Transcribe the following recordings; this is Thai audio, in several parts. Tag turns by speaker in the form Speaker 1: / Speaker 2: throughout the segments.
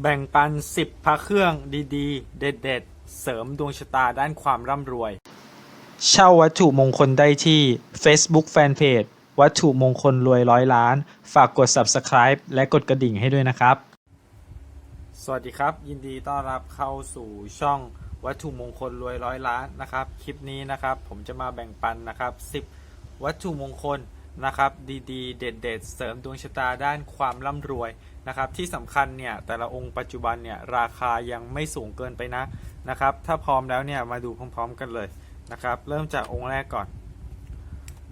Speaker 1: แบ่งปัน 10พระเครื่องดีๆ เด็ดๆ เสริมดวงชะตาด้านความร่ำรวย เช่าวัตถุมงคลได้ที่ Facebook Fanpage วัตถุมงคลรวยร้อยล้าน ฝากกด Subscribe และกดกระดิ่งให้ด้วยนะครับ สวัสดีครับ ยินดีต้อนรับเข้าสู่ช่องวัตถุมงคลรวยร้อยล้านนะครับ คลิปนี้นะครับ ผมจะมาแบ่งปันนะครับ 10 วัตถุมงคล นะครับดีๆ เด็ดๆ เสริมดวงชะตาด้านความร่ำรวยนะครับที่สำคัญเนี่ยแต่ละองค์ปัจจุบันเนี่ยราคายังไม่สูงเกินไปนะนะครับถ้าพร้อมแล้วเนี่ยมาดูพร้อมๆกันเลยนะครับเริ่มจากองค์แรกก่อน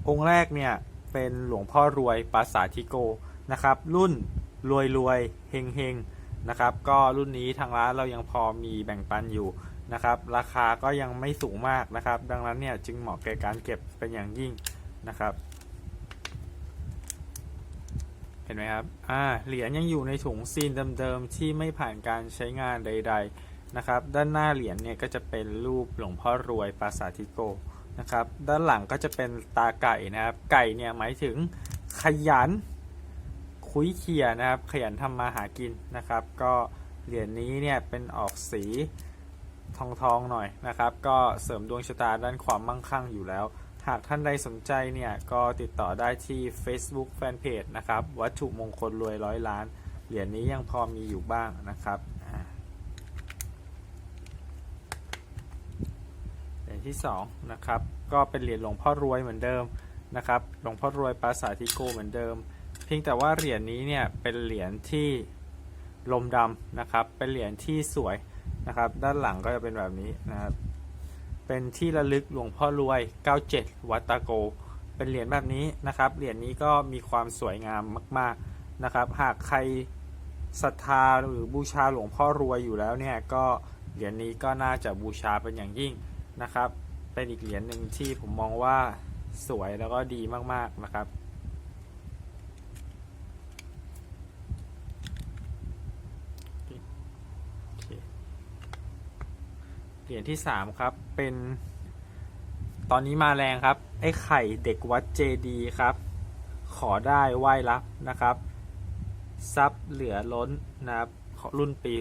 Speaker 1: องค์แรกเนี่ยเป็นหลวงพ่อรวยปราสาททิโกนะครับรุ่นรวยรวยเฮงเฮงนะครับก็รุ่นนี้ทางร้านเรายังพอมีแบ่งปันอยู่นะครับราคาก็ยังไม่สูงมากนะครับดังนั้นเนี่ยจึงเหมาะแก่การเก็บเป็นอย่างยิ่งนะครับ เห็นไหมครับ อ่า เหรียญยังอยู่ในถุงซีนเดิมๆที่ไม่ผ่านการใช้งานใด ๆ นะครับ ด้านหน้าเหรียญเนี่ยก็จะเป็นรูปหลวงพ่อรวยปราสาทิโกนะครับ ด้านหลังก็จะเป็นตาไก่นะครับ ไก่เนี่ยหมายถึงขยัน คุยเขียนะครับ ขยันทำมาหากินนะครับ ก็เหรียญนี้เนี่ยเป็นออกสีทองทองๆหน่อยนะครับ ก็เสริมดวงชะตาด้านความมั่งคั่งอยู่แล้ว หากท่านใดสนใจเนี่ยก็ติดต่อได้ที่ Facebook Fanpage นะครับ วัตถุมงคลรวยร้อยล้าน เหรียญนี้ยังพอมีอยู่บ้างนะครับเหรียญที่2นะครับก็เป็นเหรียญหลวงพ่อรวยเหมือนเดิมนะครับ หลวงพ่อรวยปราสาททิโกเหมือนเดิม เพียงแต่ว่าเหรียญนี้เนี่ยเป็นเหรียญที่ลมดำนะครับ เป็นเหรียญที่สวยนะครับ ด้านหลังก็จะเป็นแบบนี้นะครับ เป็นที่ระลึกหลวงพ่อรวย 97 วัตโก เป็นเหรียญแบบนี้นะครับ เหรียญนี้ก็มีความสวยงามมาก ๆนะครับ หากใครศรัทธาหรือบูชาหลวงพ่อรวยอยู่แล้วเนี่ยก็เหรียญนี้ก็น่าจะบูชาเป็นอย่างยิ่งนะครับ เป็นอีกเหรียญหนึ่งที่ผมมองว่าสวยแล้วก็ดีมากๆนะครับ โอเค เหรียญที่สามครับ เป็นตอนนี้มาแรงครับ ไอ้ไข่เด็กวัดเจดีครับ ขอได้ไหว้รับนะครับทรัพย์เหลือล้นนะครับของรุ่นปี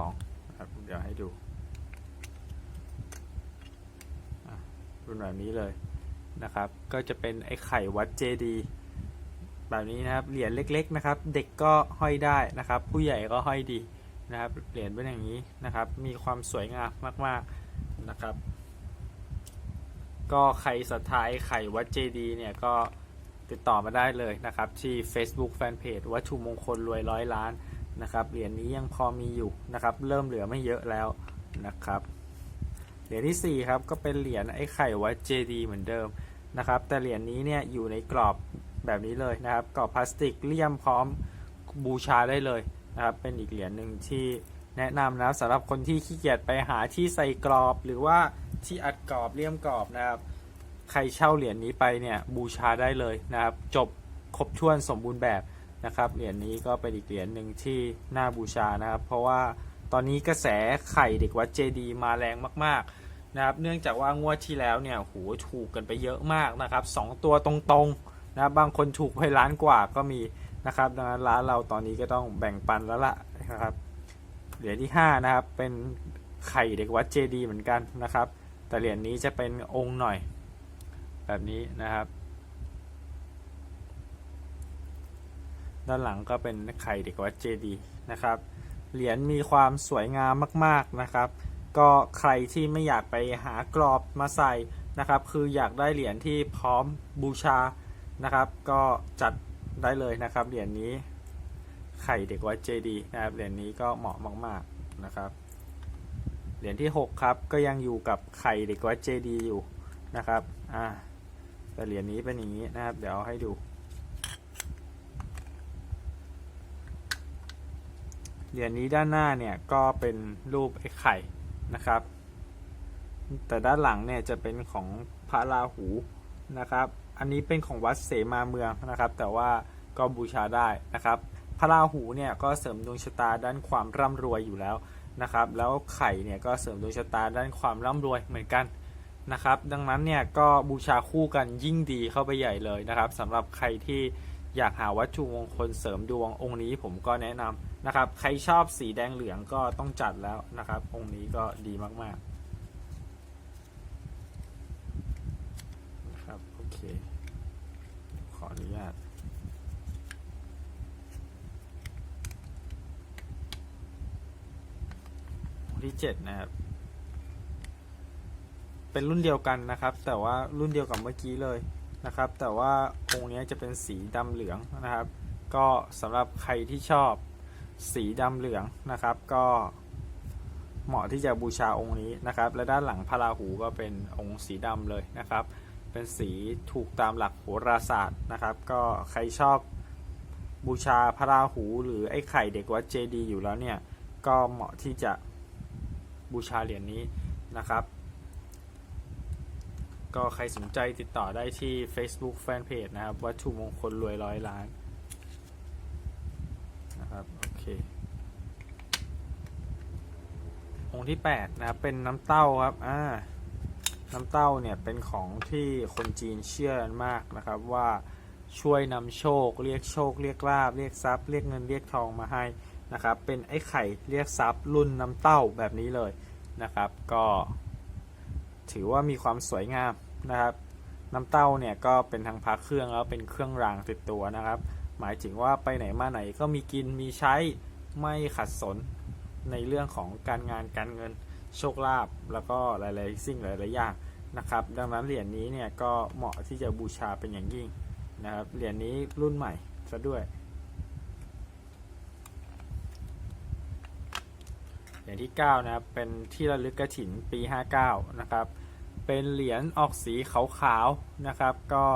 Speaker 1: 62นะครับเดี๋ยวให้ดู รุ่นแบบนี้เลยนะครับ ก็จะเป็นไอ้ไข่วัดเจดีแบบนี้นะครับ เหรียญเล็ก ๆ นะครับ เด็กก็ห้อยได้นะครับ ผู้ใหญ่ก็ห้อยดี นะครับเหรียญเป็นอย่างนี้นะครับ มีความสวยงามมากๆนะครับ ก็ใครศรัทธาไอ้ไข่วัดเจดีเนี่ยก็ติดต่อมาได้เลยนะครับ ที่ Facebook Fanpage วัตถุมงคลรวยร้อยล้านนะครับเหรียญนี้ยังพอมีอยู่นะครับ เริ่มเหลือไม่เยอะแล้วนะครับเหรียญที่4ครับก็เป็นเหรียญไอ้ไข่วัดเจดีเหมือนเดิมนะครับ แต่เหรียญนี้เนี่ยอยู่ในกรอบแบบนี้เลยนะครับกรอบพลาสติกเลี่ยมพร้อมบูชาได้เลย นะครับเป็นอีกเหรียญหนึ่งที่แนะนำนะสำหรับคนที่ขี้เกียจไปหาที่ใส่กรอบหรือว่าที่อัดกรอบเลี่ยมกรอบนะครับใครเช่าเหรียญนี้ไปเนี่ยบูชาได้เลยนะครับ จบครบถ้วนสมบูรณ์แบบนะครับเหรียญนี้ก็เป็นอีกเหรียญหนึ่งที่น่าบูชานะครับ เพราะว่าตอนนี้กระแสไข่เด็กวัดเจดีมาแรงมากๆนะครับ เนื่องจากว่างวดที่แล้วเนี่ยโหถูกกันไปเยอะมากนะครับสองตัวตรงๆนะบบางคนถูกไปล้านกว่าก็มี นะครับดังนั้นร้านเราตอนนี้ก็ต้องแบ่งปันแล้วล่ะนะครับเหรียญที่5นะครับเป็นไข่เด็กวัดเจดีเหมือนกันนะครับ แต่เหรียญนี้จะเป็นองค์หน่อย แบบนี้นะครับ ด้านหลังก็เป็นไข่เด็กวัดเจดีนะครับเหรียญมีความสวยงามมากๆนะครับ ก็ใครที่ไม่อยากไปหากรอบมาใส่นะครับ คืออยากได้เหรียญที่พร้อมบูชานะครับ ก็จัด ได้เลยนะครับ เหรียญนี้ไข่เด็กวัดเจดีนะครับ เหรียญนี้ก็เหมาะมากๆนะครับ เหรียญที่ 6 ครับ ก็ยังอยู่กับไข่เด็กวัดเจดีอยู่นะครับ อ่า แต่เหรียญนี้เป็นอย่างนี้นะครับ เดี๋ยวเอาให้ดู เหรียญนี้ด้านหน้าเนี่ยก็เป็นรูปไอ้ไข่นะครับ แต่ด้านหลังเนี่ยจะเป็นของพระราหูนะครับ อันนี้เป็นของวัดเสมาเมืองนะครับ แต่ว่าก็บูชาได้นะครับ พระราหูเนี่ยก็เสริมดวงชะตาด้านความร่ำรวยอยู่แล้วนะครับ แล้วไข่เนี่ยก็เสริมดวงชะตาด้านความร่ำรวยเหมือนกันนะครับ ดังนั้นเนี่ยก็บูชาคู่กันยิ่งดีเข้าไปใหญ่เลยนะครับสำหรับใครที่อยากหาวัตถุมงคลเสริมดวงองค์นี้ผมก็แนะนำนะครับ ใครชอบสีแดงเหลืองก็ต้องจัดแล้วนะครับ องค์นี้ก็ดีมากๆนะครับโอ เค ขออนุญาตองค์ที่เจ็ดนะครับ เป็นรุ่นเดียวกันนะครับ แต่ว่ารุ่นเดียวกับเมื่อกี้เลยนะครับ แต่ว่าองค์นี้จะเป็นสีดำเหลืองนะครับ ก็สำหรับใครที่ชอบสีดำเหลืองนะครับ ก็เหมาะที่จะบูชาองค์นี้นะครับ และด้านหลังพระราหูก็เป็นองค์สีดำเลยนะครับ เป็นสีถูกตามหลักโหราศาสตร์นะครับ ก็ใครชอบบูชาพระราหูหรือไอ้ไข่เด็กวัดเจดีย์อยู่แล้วเนี่ย ก็เหมาะที่จะบูชาเหรียญนี้นะครับ ก็ใครสนใจติดต่อได้ที่ Facebook Fanpage นะครับ วัตถุมงคลรวยร้อยล้านนะครับโอเคองค์ที่ 8 นะครับ เป็นน้ำเต้าครับ อ่า น้ำเต้าเนี่ยเป็นของที่คนจีนเชื่อมากนะครับว่าช่วยนำโชค เรียกโชค เรียกลาบเรียกทรัพย์ เรียกเงินเรียกทองมาให้นะครับ เป็นไอ้ไข่เรียกทรัพย์รุ่นน้ำเต้าแบบนี้เลยนะครับ ก็ ถือว่ามีความสวยงามนะครับ น้ำเต้าเนี่ยก็เป็นทั้งพักเครื่องแล้วเป็นเครื่องรางติดตัวนะครับ หมายถึงว่าไปไหนมาไหนก็มีกินมีใช้ไม่ขัดสนในเรื่องของการงานการเงิน โชคลาภแล้วก็หลายๆ สิ่งหลายๆอย่างนะครับ ดังนั้นเหรียญนี้เนี่ยก็เหมาะที่จะบูชาเป็นอย่างยิ่งนะครับเหรียญนี้รุ่นใหม่ซะด้วยเหรียญที่ 9 นะครับ เป็นที่ระลึกกระถินปี 59 นะครับ เป็นเหรียญออกสีขาวๆนะครับ ก็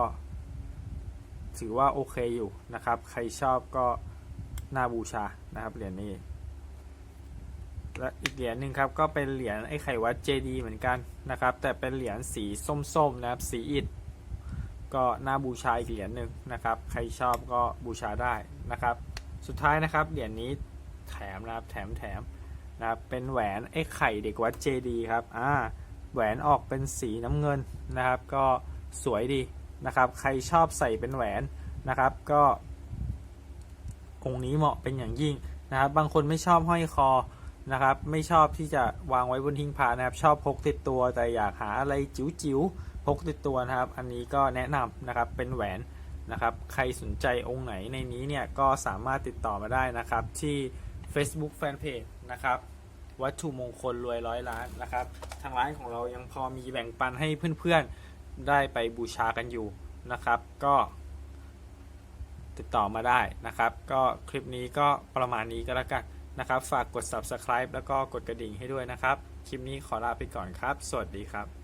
Speaker 1: ถือว่าโอเคอยู่นะครับ ใครชอบก็น่าบูชานะครับเหรียญนี้ และอีกเหรียญหนึ่งครับก็เป็นเหรียญไอ้ไข่วัดเจดีเหมือนกันนะครับ แต่เป็นเหรียญสีส้มๆนะครับสีอิฐก็น่าบูชาอีกเหรียญหนึ่งนะครับ ใครชอบก็บูชาได้นะครับ สุดท้ายนะครับเหรียญนี้แถมนะครับแถมแถมนะครับเป็นแหวนไอ้ไข่เด็กวัดเจดีครับอ่าแหวนออกเป็นสีน้ำเงินนะครับ ก็สวยดีนะครับ ใครชอบใส่เป็นแหวนนะครับก็องค์นี้เหมาะเป็นอย่างยิ่งนะครับ บางคนไม่ชอบห้อยคอ นะครับ ไม่ชอบที่จะวางไว้บนทิ้งพานะครับ ชอบพกติดตัว แต่อยากหาอะไรจิ๋วๆพกติดตัวนะครับ อันนี้ก็แนะนำนะครับเป็นแหวนนะครับ ใครสนใจองค์ไหนในนี้เนี่ยก็สามารถติดต่อมาได้นะครับ ที่ Facebook Fanpage นะครับวัตถุมงคลรวยร้อยล้านนะครับ ทางร้านของเรายังพอมีแบ่งปันให้เพื่อนๆได้ไปบูชากันอยู่นะครับ ก็ติดต่อมาได้นะครับ ก็คลิปนี้ก็ประมาณนี้ก็แล้วกัน นะครับ ฝากกด subscribe แล้วก็กดกระดิ่งให้ด้วยนะครับ คลิปนี้ขอลาไปก่อนครับ สวัสดีครับ